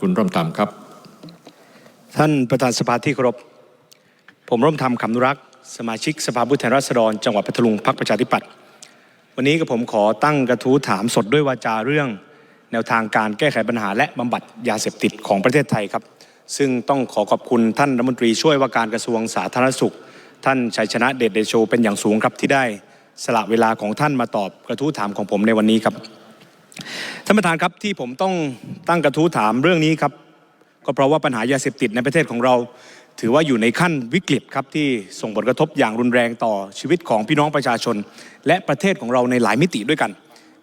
คุณร่มธรรมครับ ท่านประธานสภาที่เคารพ ผมร่วมทำคำนุรักษ์สมาชิกสภาผู้แทนราษฎร จังหวัดพัทลุงพรรคประชาธิปัตย์วันนี้กับผมขอตั้งกระทู้ถามสดด้วยวาจาเรื่อง แนวทางการแก้ไขปัญหา และบำบัดยาเสพติดของประเทศไทยครับ ซึ่งต้องขอขอบคุณท่านรัฐมนตรีช่วยว่าการกระทรวงสาธารณสุข ท่านชัยชนะเดชเดโชเป็นอย่างสูงครับที่ได้สละเวลาของท่านมาตอบกระทู้ถามของผมในวันนี้ครับ ท่านประธานครับที่ผมต้องตั้งกระทู้ถามเรื่องนี้ครับ ก็เพราะว่าปัญหายาเสพติดในประเทศของเรา ถือว่าอยู่ในขั้นวิกฤตครับที่ส่งผลกระทบอย่างรุนแรงต่อชีวิตของพี่น้องประชาชน และประเทศของเราในหลายมิติด้วยกัน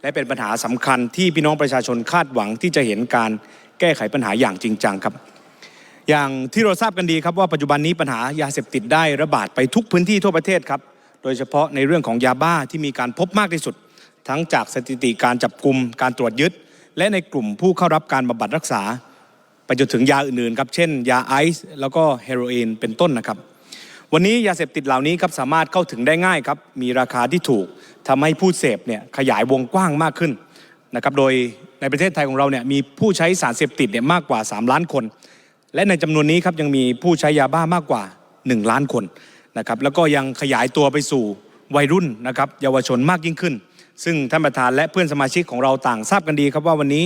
และเป็นปัญหาสำคัญที่พี่น้องประชาชนคาดหวังที่จะเห็นการแก้ไขปัญหาอย่างจริงจังครับ อย่างที่เราทราบกันดีครับว่าปัจจุบันนี้ปัญหายาเสพติดได้ระบาดไปทุกพื้นที่ทั่วประเทศครับโดยเฉพาะในเรื่องของยาบ้าที่มีการพบมากที่สุด ทั้งจากสถิติการจับกลุ่มการตรวจยึด และในกลุ่มผู้เข้ารับการบำบัดรักษา ไปจนถึงยาอื่นๆครับเช่น ยาไอซ์แล้วก็เฮโรอีนเป็นต้นนะครับ วันนี้ยาเสพติดเหล่านี้ครับสามารถเข้าถึงได้ง่ายครับมีราคาที่ถูกทำให้ผู้เสพเนี่ยขยายวงกว้างมากขึ้นนะครับโดยในประเทศไทยของเราเนี่ยมีผู้ใช้สารเสพติดเนี่ยมากกว่า 3 ล้านคน และในจำนวนนี้ครับยังมีผู้ใช้ยาบ้ามากกว่า 1 ล้านคนนะครับแล้วก็ยังขยายตัวไปสู่วัยรุ่นนะครับเยาวชนมากยิ่งขึ้น ซึ่งท่านประธานและเพื่อนสมาชิกของเราต่างทราบกันดีครับว่าวันนี้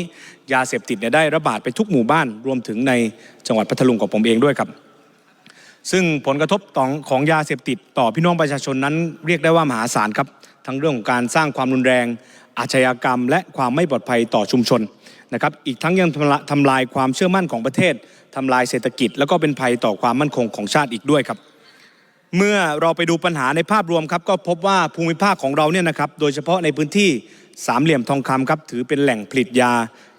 ยาเสพติดเนี่ยได้ระบาดไปทุกหมู่บ้านรวมถึงในจังหวัดพัทลุงของผมเองด้วยครับ ซึ่งผลกระทบของของยาเสพติดต่อพี่น้องประชาชนนั้นเรียกได้ว่ามหาศาลครับ ทั้งเรื่องของการสร้างความรุนแรง อาชญากรรม และความไม่ปลอดภัยต่อชุมชนนะครับอีกทั้งยังทำลาทำลายความเชื่อมั่นของประเทศทำลายเศรษฐกิจ แล้วก็เป็นภัยต่อความมั่นคงของชาติอีกด้วยครับ เมื่อเราไปดูปัญหาในภาพรวมครับ ก็พบว่าภูมิภาคของเราเนี่ยนะครับ โดยเฉพาะในพื้นที่สามเหลี่ยมทองคำครับ ถือเป็นแหล่งผลิตยา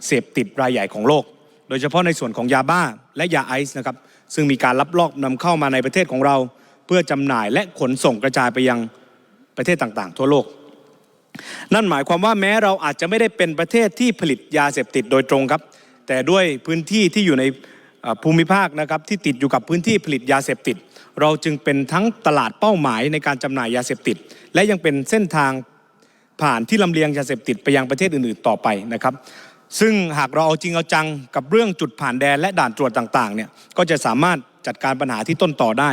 เสพติดรายใหญ่ของโลก โดยเฉพาะในส่วนของยาบ้าและยาไอซ์นะครับ ซึ่งมีการลักลอบนำเข้ามาในประเทศของเรา เพื่อจำหน่ายและขนส่งกระจายไปยังประเทศต่างๆ ทั่วโลก นั่นหมายความว่าแม้เราอาจจะไม่ได้เป็นประเทศที่ผลิตยาเสพติดโดยตรงครับ แต่ด้วยพื้นที่ที่อยู่ใน ภูมิภาคนะครับที่ติดอยู่กับพื้นที่ผลิตยาเสพติด เราจึงเป็นทั้งตลาดเป้าหมายในการจำหน่ายยาเสพติด และยังเป็นเส้นทางผ่านที่ลำเลียงยาเสพติดไปยังประเทศอื่นๆต่อไปนะครับซึ่งหากเราเอาจริงเอาจังกับเรื่องจุดผ่านแดนและด่านตรวจต่างๆเนี่ยก็จะสามารถจัดการปัญหาที่ต้นต่อได้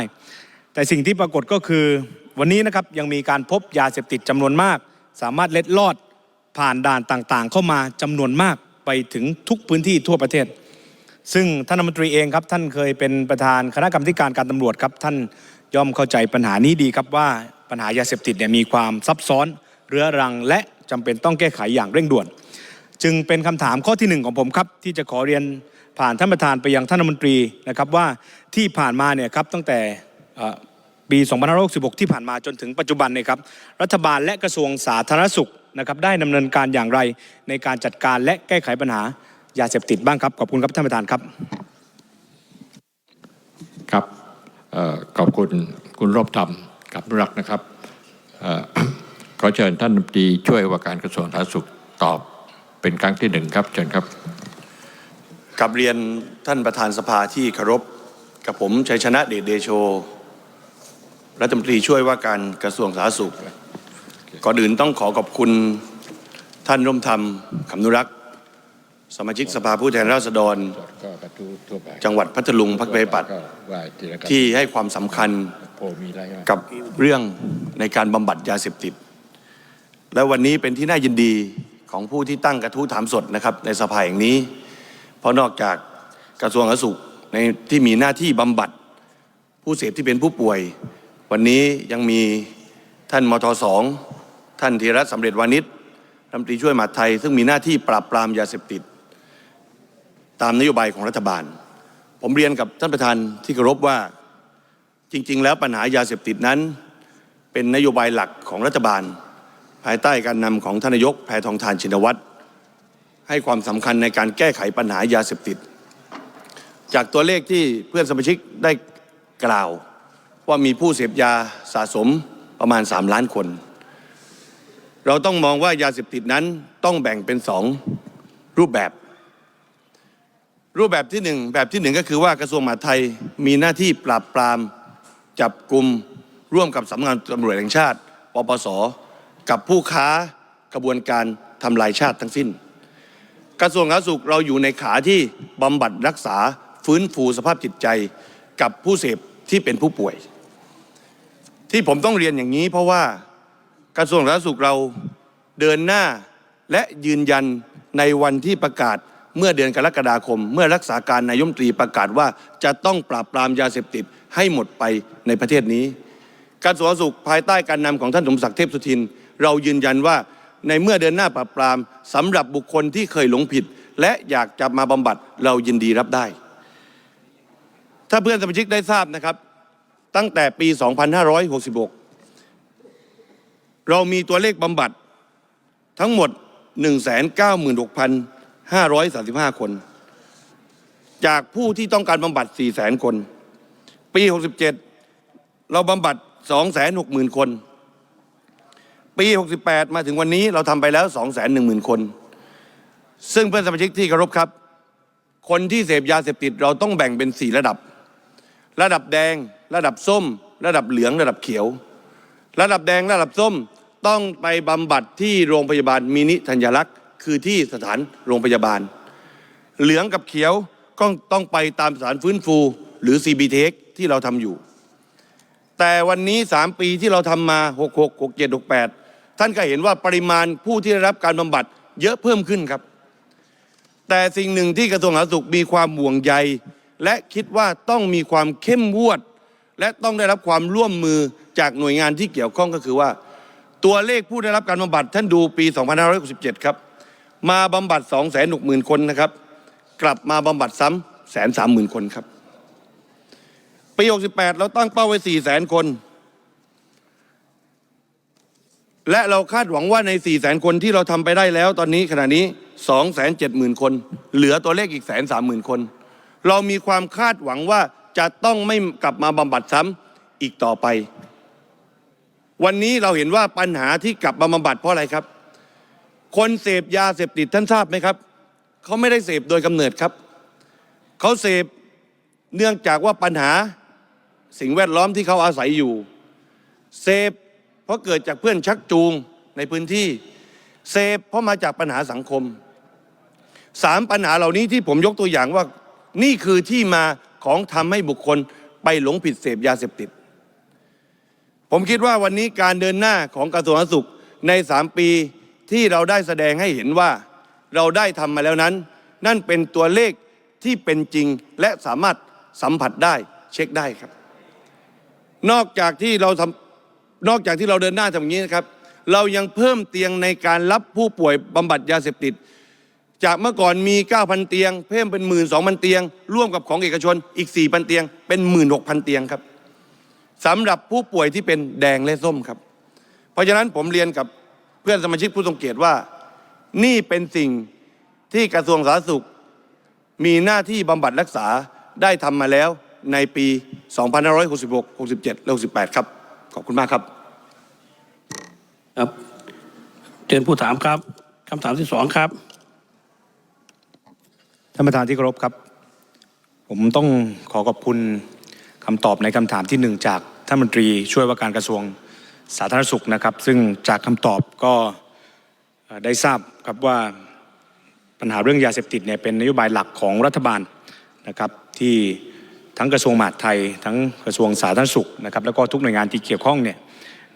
แต่สิ่งที่ปรากฏก็คือวันนี้นะครับยังมีการพบยาเสพติดจำนวนมาก สามารถเล็ดลอดผ่านด่านต่างๆ เข้ามาจำนวนมากไปถึงทุกพื้นที่ทั่วประเทศ ซึ่งท่านรัฐมนตรีเองครับท่านเคยเป็นประธานคณะกรรมการการตำรวจครับท่านย่อมเข้าใจปัญหานี้ดีครับว่าปัญหายาเสพติดเนี่ยมีความซับซ้อนเรื้อรัง และจำเป็นต้องแก้ไขอย่างเร่งด่วน จึงเป็นคำถามข้อที่หนึ่งของผมครับที่จะขอเรียนผ่านท่านประธานไปยังท่านรัฐมนตรีนะครับว่าที่ผ่านมาเนี่ยครับตั้งแต่เอ่อปี2566 ที่ผ่านมาจนถึงปัจจุบันเนี่ยครับรัฐบาลและกระทรวงสาธารณสุขนะครับได้ดำเนินการอย่างไรในการจัดการและแก้ไขปัญหา ยาเสพติดบ้างครับขอบคุณครับท่านประธานครับครับเอ่อขอบคุณคุณร่มธรรมกับนุรักษ์นะครับเอ่อขอเชิญท่านรัฐมนตรีช่วยว่าการกระทรวงสาธารณสุขตอบเป็นครั้งที่หนึ่งครับเชิญครับกับเรียนท่านประธานสภาที่เคารพกับผมชัยชนะเดชเดโชรัฐมนตรีช่วยว่าการกระทรวงสาธารณสุขก่อนอื่นต้องขอขอบคุณท่านร่มธรรมคำนุรักษ์ สมาชิกสภาผู้แทนราษฎร จังหวัดพัทลุงพักประชาธิปัตย์ที่ให้ความสำคัญกับเรื่องในการบำบัดยาเสพติด และวันนี้เป็นที่น่ายินดีของผู้ที่ตั้งกระทู้ถามสดนะครับ ในสภาแห่งนี้ เพราะนอกจากกระทรวงสาธารณสุขในที่มีหน้าที่บำบัดผู้เสพที่เป็นผู้ป่วย วันนี้ยังมีท่านมทสองท่านธีรัตน์สำเร็จวานิชรัฐมนตรีช่วยมหาดไทย ซึ่งมีหน้าที่ปราบปรามยาเสพติด ตามนโยบายของรัฐบาล ผมเรียนกับท่านประธานที่เคารพว่าจริง ๆ แล้วปัญหายาเสพติดนั้น เป็นนโยบายหลักของรัฐบาล ภายใต้การนำของท่านนายกแพทองทานชินวัตรให้ความสำคัญในการแก้ไขปัญหายาเสพติด จากตัวเลขที่เพื่อนสมาชิกได้กล่าวว่ามีผู้เสพยาสะสมประมาณ 3 ล้านคน เราต้องมองว่ายาเสพติดนั้นต้องแบ่งเป็นสองรูปแบบ รูปแบบที่หนึ่งแบบที่หนึ่งก็คือว่ากระทรวงมหาดไทยมีหน้าที่ปราบปราม จับกลุ่มร่วมกับสำนักงานตำรวจแห่งชาติปปสกับผู้ค้ากระบวนการทำลายชาติทั้งสิ้น กระทรวงสาธารณสุขเราอยู่ในขาที่บำบัดรักษาฟื้นฟูสภาพจิตใจกับผู้เสพที่เป็นผู้ป่วย ที่ผมต้องเรียนอย่างนี้เพราะว่ากระทรวงสาธารณสุขเราเดินหน้าและยืนยันในวันที่ประกาศ เมื่อเดือนกรกฎาคม เมื่อรักษาการนายมตรีประกาศว่าจะต้องปราบปรามยาเสพติดให้หมดไปในประเทศนี้กระทรสาธารณสุขภายใต้การนำของท่านสมศักดิ์เทพสุทิน เรายืนยันว่าในเมื่อเดินหน้าปราบปรามสำหรับบุคคลที่เคยหลงผิด และอยากจะมาบำบัดเรายินดีรับได้ ถ้าเพื่อนสมาชิกได้ทราบนะครับ ตั้งแต่ปี 2566 เรามีตัวเลขบำบัดทั้งหมด 196,000 535 คน จากผู้ที่ต้องการบำบัด 400,000 คน ปี 67 เราบำบัด 260,000 คน ปี 68 มาถึงวันนี้เราทำไปแล้ว 210,000 คน ซึ่งเพื่อนสมาชิกที่เคารพครับ คนที่เสพยาเสพติดเราต้องแบ่งเป็น 4 ระดับ ระดับแดง ระดับส้ม ระดับเหลือง ระดับเขียว ระดับแดง ระดับส้ม ต้องไปบำบัดที่โรงพยาบาลมินิธัญลักษณ์ คือที่สถานโรงพยาบาล เหลืองกับเขียวก็ต้องไปตามสถานฟื้นฟู หรือ CBTX ที่เราทำอยู่ แต่วันนี้ 3 ปีที่เราทำมา 66 67 68 ท่านก็เห็นว่าปริมาณผู้ที่ได้รับการบำบัดเยอะเพิ่มขึ้นครับ แต่สิ่งหนึ่งที่กระทรวงสาธารณสุขมีความห่วงใย และคิดว่าต้องมีความเข้มงวด และต้องได้รับความร่วมมือจากหน่วยงานที่เกี่ยวข้องก็คือว่า ตัวเลขผู้ได้รับการบำบัดท่านดูปี 2567 ครับ มาบำบัด260,000คนนะครับ กลับมาบำบัดซ้ำแสนสามหมื่นคนครับ ปี68เราตั้งเป้าไว้4 0 0แสนคน และเราคาดหวังว่าใน4 0 0แสนคนที่เราทำไปได้แล้ว ตอนนี้ขณะนี้270,000คน เหลือตัวเลขอีกแสนสามหมื่นคน เรามีความคาดหวังว่าจะต้องไม่กลับมาบำบัดซ้ำอีกต่อไป วันนี้เราเห็นว่าปัญหาที่กลับมาบำบัดเพราะอะไรครับ คนเสพยาเสพติดท่านทราบไหมครับเขาไม่ได้เสพโดยกำเนิดครับเขาเสพเนื่องจากว่าปัญหาสิ่งแวดล้อมที่เขาอาศัยอยู่ เสพเพราะเกิดจากเพื่อนชักจูงในพื้นที่เสพเพราะมาจากปัญหาสังคมสามปัญหาเหล่านี้ที่ผมยกตัวอย่างว่านี่คือที่มาของทำให้บุคคลไปหลงผิดเสพยาเสพติด ผมคิดว่าวันนี้การเดินหน้าของกระทรวงสาธารณสุขในสามปี ที่เราได้แสดงให้เห็นว่าเราได้ทำมาแล้วนั้น นั่นเป็นตัวเลขที่เป็นจริงและสามารถสัมผัสได้เช็คได้ครับ นอกจากที่เราทำนอกจากที่เราเดินหน้าทำอย่างนี้นะครับ เรายังเพิ่มเตียงในการรับผู้ป่วยบำบัดยาเสพติด จากเมื่อก่อนมี 9,000 เตียง เพิ่มเป็น 12,000 เตียง ร่วมกับของเอกชนอีก 4,000 เตียง เป็น 16,000 เตียงครับสำหรับผู้ป่วยที่เป็นแดงและส้มครับ เพราะฉะนั้นผมเรียนกับ พื่อนสมาชิกผู้ทรงเกียรติว่า นี่เป็นสิ่งที่กระทรวงสาธารณสุข มีหน้าที่บำบัดรักษาได้ทำมาแล้วในปี 2566 67และ68 ครับ ขอบคุณมากครับ ครับเชิญผู้ถามครับคำถามที่สองครับ ท่านประธานที่เคารพครับ ผมต้องขอขอบคุณคำตอบในคำถามที่หนึ่งจากท่านมนตรีช่วยว่าการกระทรวง สาธารณสุขนะครับ ซึ่งจากคำตอบก็ได้ทราบครับว่าปัญหาเรื่องยาเสพติดเนี่ยเป็นนโยบายหลักของรัฐบาลนะครับที่ทั้งกระทรวงมหาดไทย ทั้งกระทรวงสาธารณสุขนะครับแล้วก็ทุกหน่วยงานที่เกี่ยวข้องเนี่ย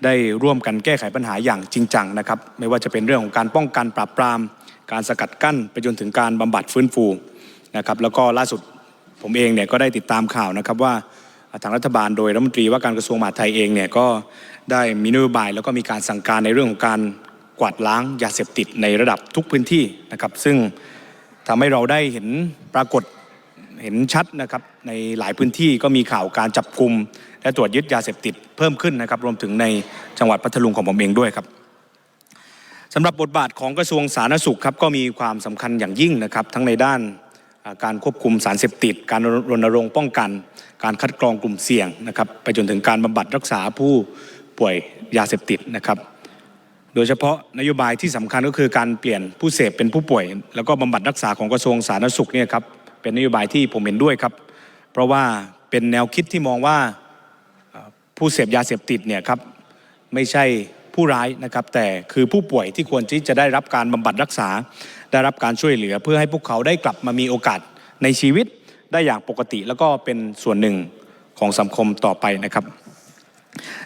ได้ร่วมกันแก้ไขปัญหาอย่างจริงจังนะครับไม่ว่าจะเป็นเรื่องของการป้องกันปราบปราม การสกัดกั้นไปจนถึงการบำบัดฟื้นฟูนะครับแล้วก็ล่าสุดผมเองเนี่ยก็ได้ติดตามข่าวนะครับว่า ทางรัฐบาลโดยรัฐมนตรีว่าการกระทรวงมหาดไทยเองเนี่ยก็ได้มีนโยบายแล้วก็มีการสั่งการในเรื่องของการกวาดล้างยาเสพติดในระดับทุกพื้นที่นะครับซึ่งทำให้เราได้เห็นปรากฏเห็นชัดนะครับในหลายพื้นที่ก็มีข่าวการจับกลุ่มและตรวจยึดยาเสพติดเพิ่มขึ้นนะครับรวมถึงในจังหวัดพัทลุงของผมเองด้วยครับสำหรับบทบาทของกระทรวงสาธารณสุขครับก็มีความสำคัญอย่างยิ่งนะครับทั้งในด้าน การควบคุมสารเสพติด การรณรงค์ป้องกัน การคัดกรองกลุ่มเสี่ยงนะครับไปจนถึงการบำบัดรักษาผู้ป่วยยาเสพติดนะครับ โดยเฉพาะนโยบายที่สำคัญก็คือการเปลี่ยนผู้เสพเป็นผู้ป่วย แล้วก็บำบัดรักษาของกระทรวงสาธารณสุขเนี่ยครับเป็นนโยบายที่ผมเห็นด้วยครับ เพราะว่าเป็นแนวคิดที่มองว่าผู้เสพยาเสพติดเนี่ยครับไม่ใช่ผู้ร้ายนะครับแต่คือผู้ป่วยที่ควรที่จะได้รับการบำบัดรักษา ได้รับการช่วยเหลือ เพื่อให้พวกเขาได้กลับมามีโอกาสในชีวิตได้อย่างปกติ แล้วก็เป็นส่วนหนึ่งของสังคมต่อไปนะครับ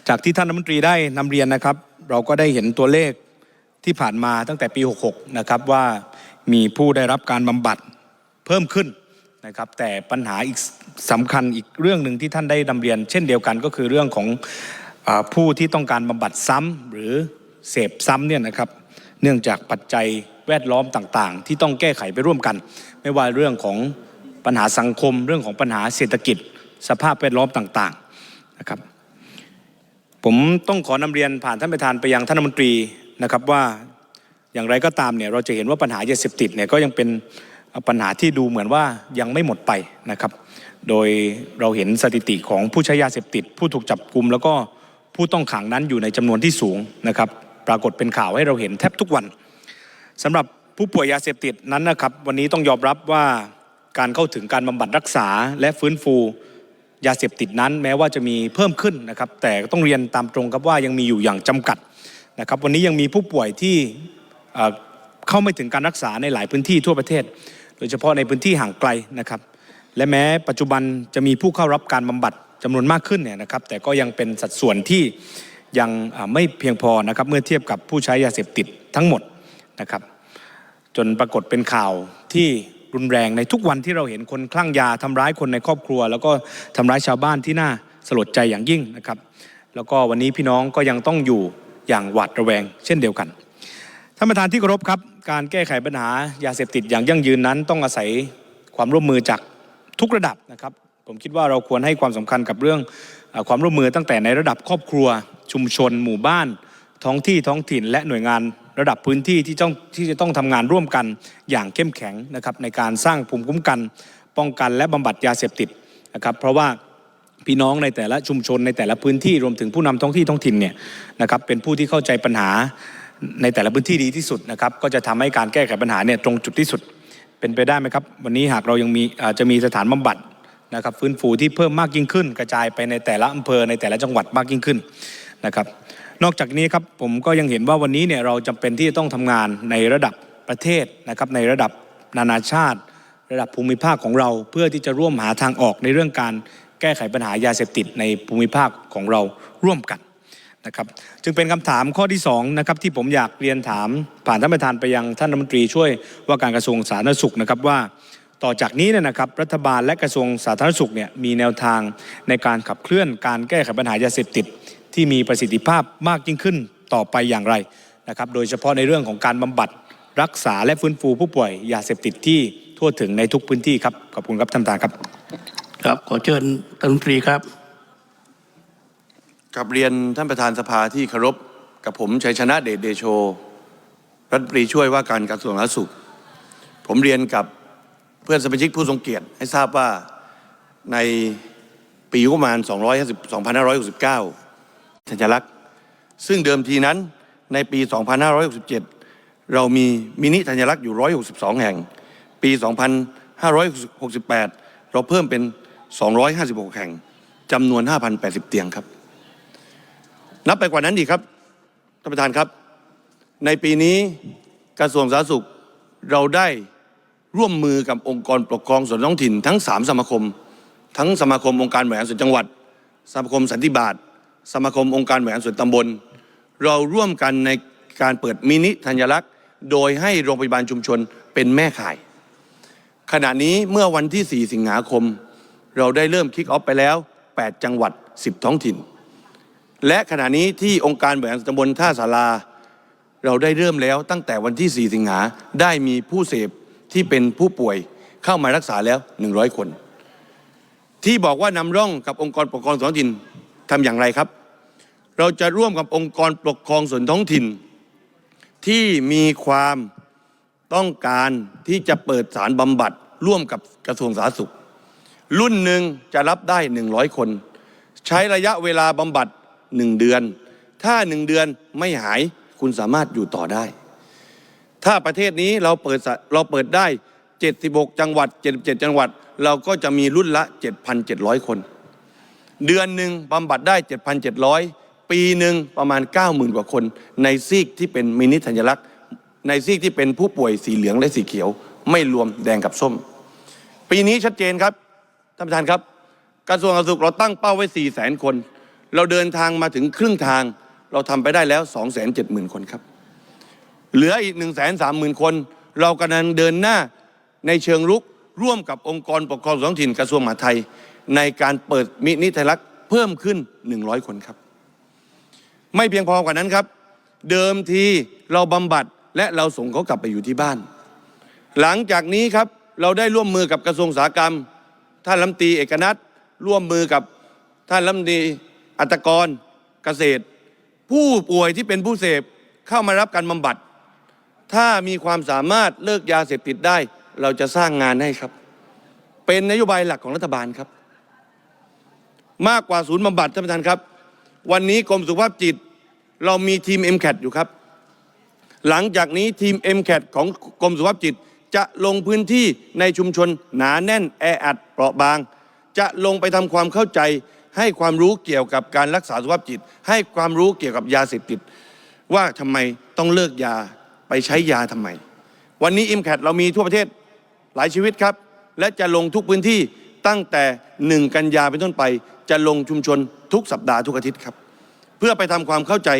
จากที่ท่านรัฐมนตรีได้นำเรียนนะครับ เราก็ได้เห็นตัวเลขที่ผ่านมาตั้งแต่ปี 66 นะครับว่ามีผู้ได้รับการบำบัดเพิ่มขึ้นนะครับแต่ปัญหาอีกสำคัญอีกเรื่องหนึ่งที่ท่านได้นำเรียน เช่นเดียวกันก็คือเรื่องของอผู้ที่ต้องการบำบัดซ้ำหรือเสพซ้ำเนี่ยนะครับ เนื่องจากปัจจัย แวดล้อมต่างๆ ที่ต้องแก้ไขไปร่วมกัน ไม่ว่าเรื่องของปัญหาสังคม เรื่องของปัญหาเศรษฐกิจ สภาพแวดล้อมต่างๆนะครับ ผมต้องขอนำเรียนผ่านท่านประธานไปยังท่านรัฐมนตรีนะครับว่าอย่างไรก็ตามเนี่ยเราจะเห็นว่าปัญหายาเสพติดเนี่ยก็ยังเป็นปัญหาที่ดูเหมือนว่ายังไม่หมดไปนะครับ โดยเราเห็นสถิติของผู้ใช้ยาเสพติด ผู้ถูกจับกลุม แล้วก็ผู้ต้องขังนั้นอยู่ในจำนวนที่สูงนะครับ ปรากฏเป็นข่าวให้เราเห็นแทบทุกวัน สำหรับผู้ป่วยยาเสพติดนั้นนะครับ วันนี้ต้องยอมรับว่าการเข้าถึงการบำบัดรักษาและฟื้นฟูยาเสพติดนั้น แม้ว่าจะมีเพิ่มขึ้นนะครับ แต่ต้องเรียนตามตรงครับว่ายังมีอยู่อย่างจำกัดนะครับ วันนี้ยังมีผู้ป่วยที่เข้าไม่ถึงการรักษาในหลายพื้นที่ทั่วประเทศ โดยเฉพาะในพื้นที่ห่างไกลนะครับ และแม้ปัจจุบันจะมีผู้เข้ารับการบำบัดจำนวนมากขึ้นเนี่ยนะครับ แต่ก็ยังเป็นสัดส่วนที่ยังไม่เพียงพอนะครับเมื่อเทียบกับผู้ใช้ยาเสพติดทั้งหมด นะครับ จนปรากฏเป็นข่าวที่รุนแรงในทุกวันที่เราเห็นคนคลั่งยาทำร้ายคนในครอบครัว แล้วก็ทำร้ายชาวบ้านที่น่าสลดใจอย่างยิ่งนะครับ แล้วก็วันนี้พี่น้องก็ยังต้องอยู่อย่างหวาดระแวง เช่นเดียวกันท่านประธานที่เคารพครับ การแก้ไขปัญหายาเสพติดอย่างยั่งยืนนั้น ต้องอาศัยความร่วมมือจากทุกระดับนะครับ ผมคิดว่าเราควรให้ความสำคัญกับเรื่องความร่วมมือตั้งแต่ในระดับครอบครัว ชุมชน หมู่บ้าน ท้องที่ท้องถิ่นและหน่วยงาน ระดับพื้นที่ที่ต้องที่จะต้องทำงานร่วมกันอย่างเข้มแข็งนะครับในการสร้างภูมิคุ้มกัน ป้องกันและบำบัดยาเสพติดนะครับเพราะว่าพี่น้องในแต่ละชุมชนในแต่ละพื้นที่รวมถึงผู้นำท้องที่ท้องถิ่นเนี่ยนะครับเป็นผู้ที่เข้าใจปัญหาในแต่ละพื้นที่ดีที่สุดนะครับก็จะทำให้การแก้ไขปัญหาเนี่ยตรงจุดที่สุดเป็นไปได้ไหมครับ วันนี้หากเรายังมีอาจจะมีสถานบำบัดนะครับฟื้นฟูที่เพิ่มมากยิ่งขึ้น กระจายไปในแต่ละอำเภอในแต่ละจังหวัดมากยิ่งขึ้นนะครับ นอกจากนี้ครับผมก็ยังเห็นว่าวันนี้เนี่ยเราจำเป็นที่จะต้องทำงานในระดับประเทศนะครับในระดับนานาชาติ ระดับภูมิภาคของเรา เพื่อที่จะร่วมหาทางออกในเรื่องการแก้ไขปัญหายาเสพติดในภูมิภาคของเราร่วมกันนะครับจึงเป็นคำถามข้อที่สองนะครับที่ผมอยากเรียนถามผ่านท่านประธานไปยังท่านรัฐมนตรีช่วยว่าการกระทรวงสาธารณสุขนะครับว่าต่อจากนี้เนี่ยนะครับรัฐบาลและกระทรวงสาธารณสุขเนี่ยมีแนวทางในการขับเคลื่อนการแก้ไขปัญหายาเสพติด ที่มีประสิทธิภาพมากยิ่งขึ้นต่อไปอย่างไรนะครับ โดยเฉพาะในเรื่องของการบำบัดรักษาและฟื้นฟูผู้ป่วยยาเสพติดที่ทั่วถึงในทุกพื้นที่ครับขอบคุณครับท่านประธานครับ ครับขอเชิญท่านรัฐมนตรีครับกับเรียนท่านประธานสภาที่เคารพกับผมชัยชนะเดชเดโช รัฐมนตรีช่วยว่าการกระทรวงสาธารณสุข ผมเรียนกับเพื่อนสมาชิกผู้ทรงเกียรติให้ทราบว่าในปีงบประมาณ 250 2569 ธัญลักษณ์ ซึ่งเดิมทีนั้นในปี 2567 เรามีมินิธัญลักษณ์อยู่ 162 แห่ง ปี 2568 เราเพิ่มเป็น 256 แห่งจำนวน 5,080 เตียงครับ นับไปกว่านั้นอีกครับท่านประธานครับ ในปีนี้กระทรวงสาธารณสุขเราได้ร่วมมือกับองค์กรปกครองส่วนท้องถิ่นทั้ง 3 สมาคม ทั้งสมาคมองค์การบริหารส่วนจังหวัด สมาคมสันติบาต สมาคมองค์การบริหารส่วนตำบล เราร่วมกันในการเปิดมินิธัญลักษณ์ โดยให้โรงพยาบาลชุมชนเป็นแม่ข่าย ขณะนี้เมื่อวันที่ 4 สิงหาคม เราได้เริ่มคิกออฟไปแล้ว 8 จังหวัด 10 ท้องถิ่น และขณะนี้ที่องค์การบริหารส่วนตำบลท่าสาราเราได้เริ่มแล้วตั้งแต่วันที่ 4 สิงหาได้มีผู้เสพที่เป็นผู้ป่วยเข้ามารักษาแล้ว 100 คน ที่บอกว่านำร่องกับองค์กรปกครองส่วนท้องถิ่น ทำอย่างไรครับ เราจะร่วมกับองค์กรปกครองส่วนท้องถิ่น ที่มีความต้องการที่จะเปิดสารบำบัดร่วมกับกระทรวงสาธารณสุข รุ่นหนึ่งจะรับได้ 100 คน ใช้ระยะเวลาบำบัด 1 เดือน ถ้า 1 เดือนไม่หายคุณสามารถอยู่ต่อได้ ถ้าประเทศนี้เราเปิดเราเปิดได้ 76 จังหวัด 77 จังหวัด เราก็จะมีรุ่นละ 7,700 คน เดือนหนึ่งบำบัดได้ 7,700 ปีหนึ่งประมาณ 90,000 กว่าคน ในซีกที่เป็นมินิธัญลักษณ์ ในซีกที่เป็นผู้ป่วยสีเหลืองและสีเขียว ไม่รวมแดงกับส้ม ปีนี้ชัดเจนครับท่านประธานครับกระทรวงสาธารณสุขเราตั้งเป้าไว้ 4 0 0 0 0 0 คน เราเดินทางมาถึงครึ่งทาง เราทำไปได้แล้ว 2 7 0 0 0 0 คนครับ เหลืออีก 1 3 0 0 0 0 คน เรากำลังเดินหน้าในเชิงรุกร่วมกับองค์กรปกครองท้องถิ่นกระทรวงมหาดไทย ในการเปิดมินิไทยรัฐเพิ่มขึ้น 100 คนครับ ไม่เพียงพอกว่านั้นครับ เดิมทีเราบำบัดและเราส่งเขากลับไปอยู่ที่บ้าน หลังจากนี้ครับเราได้ร่วมมือกับกระทรวงอุตสาหกรรม ท่านรัฐมนตรีเอกนัทร่วมมือกับท่านรัฐมนตรีอัตกรเกษตร ผู้ป่วยที่เป็นผู้เสพเข้ามารับการบำบัด ถ้ามีความสามารถเลิกยาเสพติดได้ เราจะสร้างงานให้ครับ เป็นนโยบายหลักของรัฐบาลครับ มากกว่าศูนย์บำบัดท่านประธานครับ วันนี้กรมสุขภาพจิต เรามีทีม m c a t อยู่ครับ หลังจากนี้ทีม m c a t ของกรมสุขภาพจิต จะลงพื้นที่ในชุมชนหนาแน่นแออัดเปราะบาง จะลงไปทำความเข้าใจ ให้ความรู้เกี่ยวกับการรักษาสุขภาพจิต ให้ความรู้เกี่ยวกับยาเสพติด ว่าทำไมต้องเลิกยาไปใช้ยาทำไม วันนี้ m c a t เรามีทั่วประเทศหลายชีวิตครับ และจะลงทุกพื้นที่ ตั้งแต่หนึ่งกันยาเป็นต้นไป จะลงชุมชนทุกสัปดาห์ทุกอาทิตย์ครับ เพื่อไปทำความเข้าใจ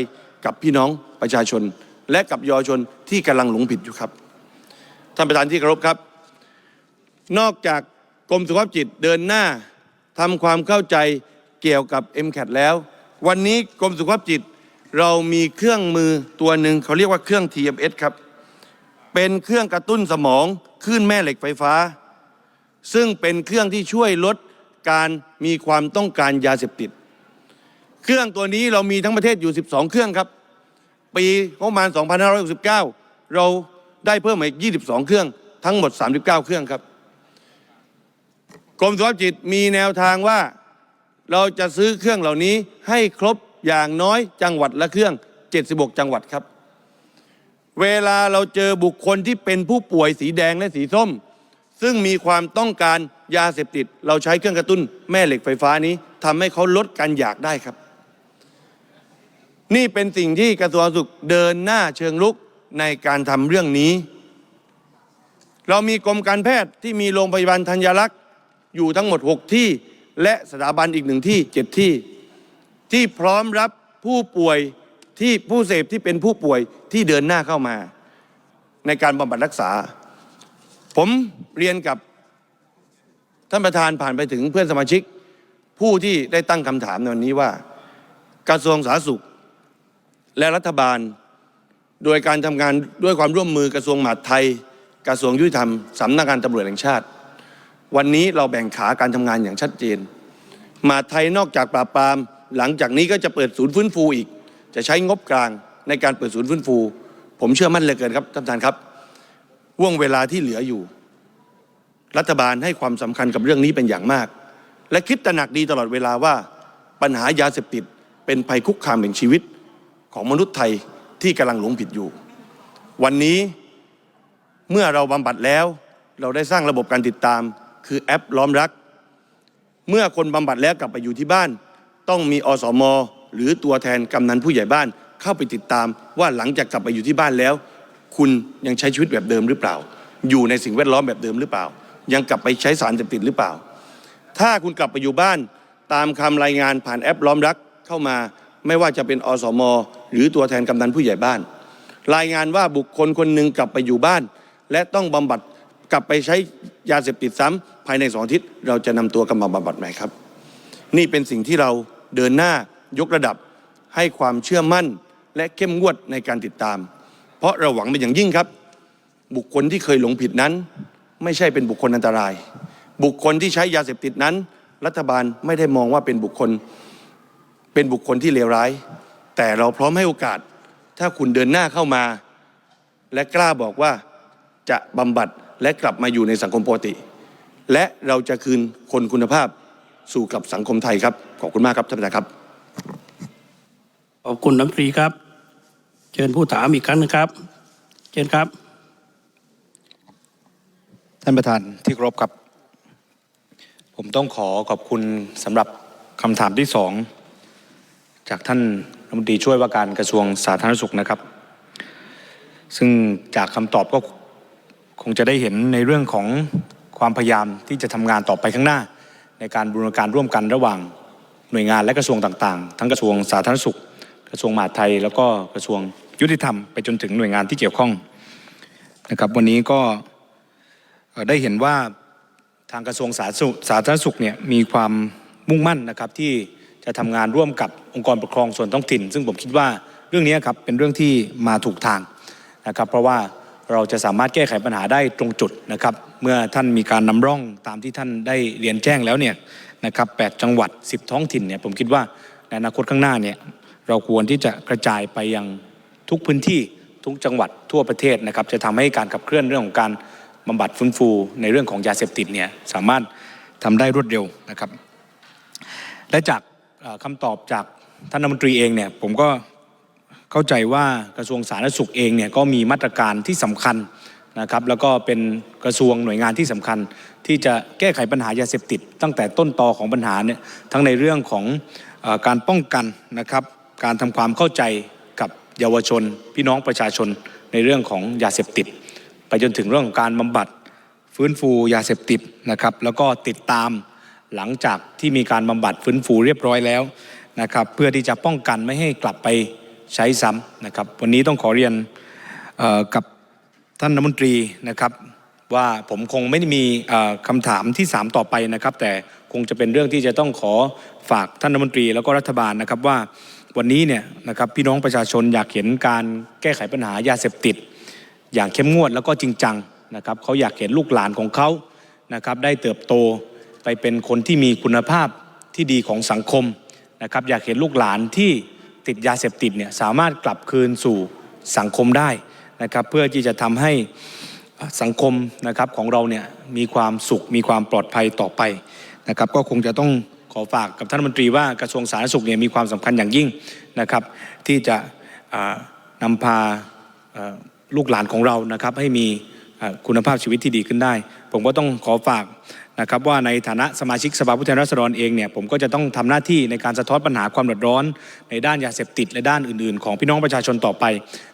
กับพี่น้องประชาชน และกับเยาวชนที่กำลังหลงผิดอยู่ครับท่านประธานที่เคารพครับ นอกจากกรมสุขภาพจิตเดินหน้าทำความเข้าใจเกี่ยวกับ m c a t แล้ว วันนี้กรมสุขภาพจิตเรามีเครื่องมือตัวหนึ่งเขาเรียกว่าเครื่อง TMS ครับ เป็นเครื่องกระตุ้นสมองคลื่นแม่เหล็กไฟฟ้า ซึ่งเป็นเครื่องที่ช่วยลดการมีความต้องการยาเสพติด เครื่องตัวนี้เรามีทั้งประเทศอยู่ 12 เครื่องครับ ปีประมาณ 2569 เราได้เพิ่มมาอีก 22 เครื่อง ทั้งหมด 39 เครื่องครับ กรมสุขภาพจิตมีแนวทางว่าเราจะซื้อเครื่องเหล่านี้ให้ครบอย่างน้อยจังหวัดละเครื่อง 76 จังหวัดครับ เวลาเราเจอบุคคลที่เป็นผู้ป่วยสีแดงและสีส้ม ซึ่งมีความต้องการยาเสพติด เราใช้เครื่องกระตุ้นแม่เหล็กไฟฟ้านี้ทำให้เขาลดการอยากได้ครับ นี่เป็นสิ่งที่กระทรวงสุขเดินหน้าเชิงลุกในการทำเรื่องนี้ เรามีกรมการแพทย์ที่มีโรงพยาบาลธัญรักษ์อยู่ทั้งหมด 6 ที่ และสถาบันอีกหนึ่งที่ 7 ที่ ที่พร้อมรับผู้ป่วยที่ผู้เสพที่เป็นผู้ป่วยที่เดินหน้าเข้ามา ในการบำบัดรักษา ผมเรียนกับท่านประธานผ่านไปถึงเพื่อนสมาชิก ผู้ที่ได้ตั้งคำถามในวันนี้ว่า กระทรวงสาธารณสุข และรัฐบาล โดยการทำงานด้วยความร่วมมือกระทรวงมหาดไทย กระทรวงยุติธรรมสำนักงานตำรวจแห่งชาติ วันนี้เราแบ่งขาการทำงานอย่างชัดเจนมหาดไทยนอกจากปราบปราม หลังจากนี้ก็จะเปิดศูนย์ฟื้นฟูอีก จะใช้งบกลางในการเปิดศูนย์ฟื้นฟู ผมเชื่อมั่นเลือเกินครับท่านประธานครับ ว่วงเวลาที่เหลืออยู่ รัฐบาลให้ความสำคัญกับเรื่องนี้เป็นอย่างมาก และคิดตระหนักดีตลอดเวลาว่าปัญหายาเสพติดเป็นภัยคุกคามแห่งชีวิตของมนุษย์ไทยที่กำลังหลงผิดอยู่ วันนี้เมื่อเราบำบัดแล้ว เราได้สร้างระบบการติดตาม คือแอปล้อมรัก เมื่อคนบำบัดแล้วกลับไปอยู่ที่บ้าน ต้องมีอสม หรือตัวแทนกำนันผู้ใหญ่บ้านเข้าไปติดตามว่าหลังจากกลับไปอยู่ที่บ้านแล้ว คุณยังใช้ชีวิตแบบเดิมหรือเปล่า อยู่ในสิ่งแวดล้อมแบบเดิมหรือเปล่า ยังกลับไปใช้สารเสพติดหรือเปล่า ถ้าคุณกลับไปอยู่บ้านตามคำรายงานผ่านแอปล้อมรักเข้ามา ไม่ว่าจะเป็นอสม หรือตัวแทนกำนันผู้ใหญ่บ้าน รายงานว่าบุคคลคนหนึ่งกลับไปอยู่บ้าน และต้องบำบัดกลับไปใช้ยาเสพติดซ้ำภายในสองอาทิตย์เราจะนำตัวกลับมาบำบัดใหมครับ นี่เป็นสิ่งที่เราเดินหน้ายกระดับให้ความเชื่อมั่นและเข้มงวดในการติดตาม ราะเราหวังเป็นอย่างยิ่งครับ บุคคลที่เคยหลงผิดนั้น ไม่ใช่เป็นบุคคลอันตราย บุคคลที่ใช้ยาเสพติดนั้น รัฐบาลไม่ได้มองว่าเป็นบุคคล เป็นบุคคลที่เลวร้าย แต่เราพร้อมให้โอกาส ถ้าคุณเดินหน้าเข้ามา และกล้าบอกว่าจะบำบัดและกลับมาอยู่ในสังคมปกติ และเราจะคืนคนคุณภาพสู่กับสังคมไทยครับ ขอบคุณมากครับท่านประธานครับ ขอบคุณน้ำตรีครับ เชิญผู้ถามอีกครั้งนึงครับ เชิญครับ ท่านประธานที่เคารพครับ ผมต้องขอขอบคุณสำหรับคำถามที่สองจากท่านรัฐมนตรีช่วยว่าการกระทรวงสาธารณสุขนะครับ ซึ่งจากคำตอบก็คงจะได้เห็นในเรื่องของความพยายามที่จะทำงานต่อไปข้างหน้า ในการบูรณาการร่วมกันระหว่างหน่วยงานและกระทรวงต่างๆ ทั้งกระทรวงสาธารณสุข กระทรวงมหาดไทย แล้วก็กระทรวง ยุติธรรมไปจนถึงหน่วยงานที่เกี่ยวข้องนะครับ วันนี้ก็ได้เห็นว่าทางกระทรวงสาธารณสุขเนี่ยมีความมุ่งมั่นนะครับที่จะทำงานร่วมกับองค์กรปกครองส่วนท้องถิ่น ซึ่งผมคิดว่าเรื่องนี้ครับเป็นเรื่องที่มาถูกทางนะครับ เพราะว่าเราจะสามารถแก้ไขปัญหาได้ตรงจุดนะครับ เมื่อท่านมีการนำร่องตามที่ท่านได้เรียนแจ้งแล้วเนี่ยนะครับ8จังหวัด 10 ท้องถิ่นเนี่ยผมคิดว่าในอนาคตข้างหน้าเนี่ยเราควรที่จะกระจายไปยัง ทุกพื้นที่ทุกจังหวัดทั่วประเทศนะครับจะทำให้การขับเคลื่อนเรื่องของการบำบัดฟื้นฟูในเรื่องของยาเสพติดเนี่ยสามารถทำได้รวดเร็วนะครับ และจากเอ่อคำตอบจากท่านรัฐมนตรีเองเนี่ยผมก็เข้าใจว่ากระทรวงสาธารณสุขเองเนี่ยก็มีมาตรการที่สำคัญนะครับแล้วก็เป็นกระทรวงหน่วยงานที่สำคัญ ที่จะแก้ไขปัญหายาเสพติด ตั้งแต่ต้นตอของปัญหาเนี่ยทั้งในเรื่องของอการป้องกันนะครับการทำความเข้าใจ เยาวชน พี่น้องประชาชนในเรื่องของยาเสพติด ไปจนถึงเรื่องของการบำบัดฟื้นฟูยาเสพติดนะครับแล้วก็ติดตามหลังจากที่มีการบำบัดฟื้นฟูเรียบร้อยแล้วนะครับเพื่อที่จะป้องกันไม่ให้กลับไปใช้ซ้ำนะครับวันนี้ต้องขอเรียนกับท่านรัฐมนตรีนะครับว่าผมคงไม่ได้มีเอ่อคำถามที่ 3 ต่อไปนะครับ แต่คงจะเป็นเรื่องที่จะต้องขอฝากท่านรัฐมนตรีแล้วก็รัฐบาลนะครับว่า วันนี้เนี่ยนะครับพี่น้องประชาชนอยากเห็นการแก้ไขปัญหายาเสพติด อย่างเข้มงวดแล้วก็จริงจังนะครับเขาอยากเห็นลูกหลานของเขานะครับได้เติบโตไปเป็นคนที่มีคุณภาพที่ดีของสังคมนะครับอยากเห็นลูกหลานที่ติดยาเสพติดเนี่ยสามารถกลับคืนสู่สังคมได้นะครับเพื่อที่จะทำให้สังคมนะครับของเราเนี่ยมีความสุขมีความปลอดภัยต่อไปนะครับก็คงจะต้อง ขอฝากกับท่านมนตรีว่ากระทรวงสาธารณสุขเนี่ยมีความสำคัญอย่างยิ่งนะครับ ที่จะอ่านำพาลูกหลานของเรานะครับให้มีคุณภาพชีวิตที่ดีขึ้นได้ ผมก็ต้องขอฝากนะครับว่าในฐานะสมาชิกสภาผู้แทนราษฎรเองเนี่ยผมก็จะต้องทำหน้าที่ในการสะท้อนปัญหาความเดือดร้อน ในด้านยาเสพติดและด้านอื่น ๆ ของพี่น้องประชาชนต่อไป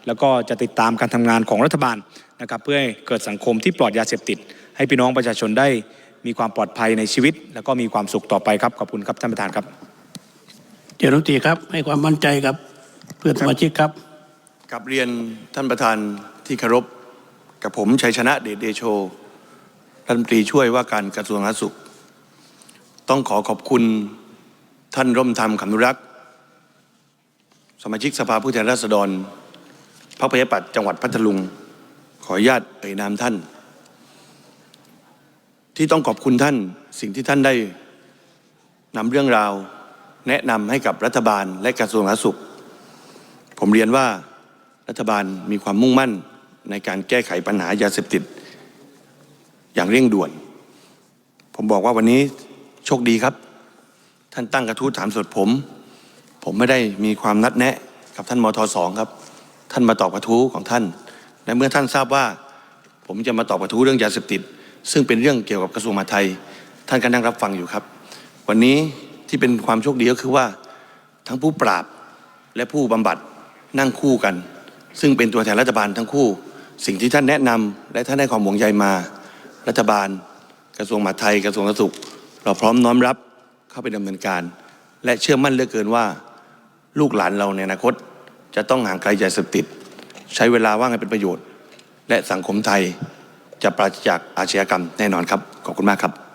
แล้วก็จะติดตามการทำงานของรัฐบาลนะครับเพื่อให้เกิดสังคมที่ปลอดยาเสพติด ให้พี่น้องประชาชนได้ มีความปลอดภัยในชีวิต แล้วก็มีความสุขต่อไปครับขอบคุณครับท่านประธานครับเจริญรัฐมนตรีครับให้ความมั่นใจกับเพื่อนสมาชิกครับกับเรียนท่านประธานที่เคารพกับผมชัยชนะเดชเดโชรัฐมนตรีช่วยว่าการกระทรวงสาธารณสุข ต้องขอขอบคุณท่านร่มธรรมขำนุรักษ์ สมาชิกสภาผู้แทนราษฎรพรรคประชาธิปัตย์จังหวัดพัทลุง ขออนุญาตเอ่ยนามท่าน ที่ต้องขอบคุณท่านสิ่งที่ท่านได้นำเรื่องราว แนะนำให้กับรัฐบาลและกระทรวงสาธารณสุข ผมเรียนว่ารัฐบาลมีความมุ่งมั่นในการแก้ไขปัญหายาเสพติด อย่างเร่งด่วน ผมบอกว่าวันนี้โชคดีครับ ท่านตั้งกระทู้ถามสดผม ผมไม่ได้มีความนัดแนะกับท่านมทสองครับ ท่านมาตอบกระทู้ของท่านและเมื่อท่านทราบว่า ผมจะมาตอบกระทู้เรื่องยาเสพติด ซึ่งเป็นเรื่องเกี่ยวกับกระทรวงมหาดไทย ท่านก็นั่งรับฟังอยู่ครับ วันนี้ที่เป็นความโชคดีก็คือว่าทั้งผู้ปราบและผู้บำบัดนั่งคู่กัน ซึ่งเป็นตัวแทนรัฐบาลทั้งคู่ สิ่งที่ท่านแนะนำและท่านให้ความห่วงใยมา รัฐบาล กระทรวงมหาดไทย กระทรวงสาธารณสุข เราพร้อมน้อมรับเข้าไปดำเนินการ และเชื่อมั่นเหลือเกินว่า ลูกหลานเราในอนาคต จะต้องห่างไกลยาเสพติด ใช้เวลาว่างให้เป็นประโยชน์ และสังคมไทย จะปราศจากอาชญากรรมแน่นอนครับ ขอบคุณมากครับ